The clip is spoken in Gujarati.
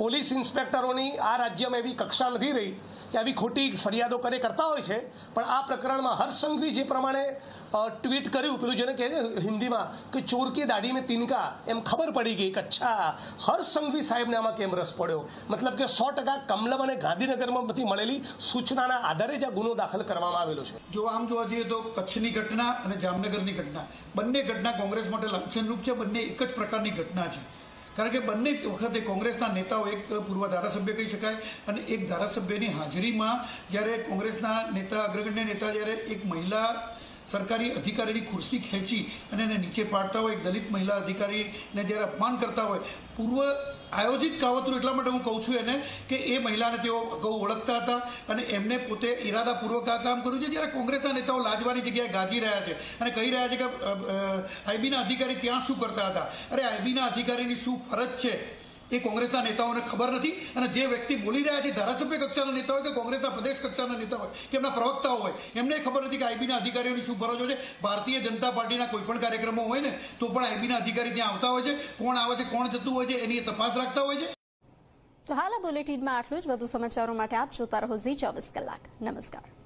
પોલીસ ઇન્સ્પેક્ટરોની આ રાજ્યમાં એવી કક્ષા નથી રહી કે આવી ખોટી ફરિયાદો કરે કરતા હોય છે. પણ આ પ્રકરણમાં હર્ષ જે પ્રમાણે ટ્વીટ કર્યું, પેલું જેને કહે હિન્દીમાં કે ચોર કે દાઢી મેં તિનકા, એમ ખબર પડી ગઈ કે અચ્છા, હર્ષ સાહેબને આમાં કેમ રસ પડ્યો? મતલબ કે સો ટકા કમલમ અને ગાંધીનગરમાંથી મળેલી સૂચનાના આધારે જ આ ગુનો દાખલ કરવામાં આવેલો છે. જો આમ જોવા જઈએ તો કચ્છની ઘટના અને જામનગરની ઘટના, બંને ઘટના કોંગ્રેસ માટે લાંછનરૂપ છે, બંને એક જ પ્રકારની ઘટના છે. કારણ કે બંને વખતે કોંગ્રેસના નેતાઓ એક પૂર્વ ધારાસભ્ય કહી શકાય અને એક ધારાસભ્યની હાજરીમાં જ્યારે કોંગ્રેસના નેતા અગ્રગણ્ય નેતા જ્યારે એક મહિલા સરકારી અધિકારીની ખુરશી ખેંચી અને એને નીચે પાડતા હોય દલિત મહિલા અધિકારીને જ્યારે અપમાન કરતા હોય, પૂર્વ આયોજિત કાવતરું એટલા માટે હું કહું છું એને કે એ મહિલાને તેઓ અગાઉ ઓળખતા હતા અને એમને પોતે ઇરાદાપૂર્વક આ કામ કર્યું છે. જ્યારે કોંગ્રેસના નેતાઓ લાજવાની જગ્યાએ ગાજી રહ્યા છે અને કહી રહ્યા છે કે આઈબીના અધિકારી ત્યાં શું કરતા હતા? અરે આઈબીના અધિકારીની શું ફરજ છે? એ કોંગ્રેસના નેતાઓને ખબર નથી અને જે વ્યક્તિ બોલી રહ્યા છે ધારાસભ્ય કક્ષાના નેતા હોય કે કોંગ્રેસના પ્રદેશ કક્ષાના નેતા હોય કે એમના પ્રવક્તાઓ હોય, એમને ખબર નથી કે આઈબીના અધિકારીઓની શું ફરજો છે? ભારતીય જનતા પાર્ટીના કોઈ પણ કાર્યક્રમો હોય ને, તો પણ આઈબીના અધિકારી ત્યાં આવતા હોય છે. કોણ આવે છે, કોણ જતું હોય છે, એની તપાસ રાખતા હોય છે. તો હાલ આ બુલેટિનમાં આટલું જ. વધુ સમાચારો માટે આપ જોતા રહો ઝી ચોવીસ કલાક. નમસ્કાર.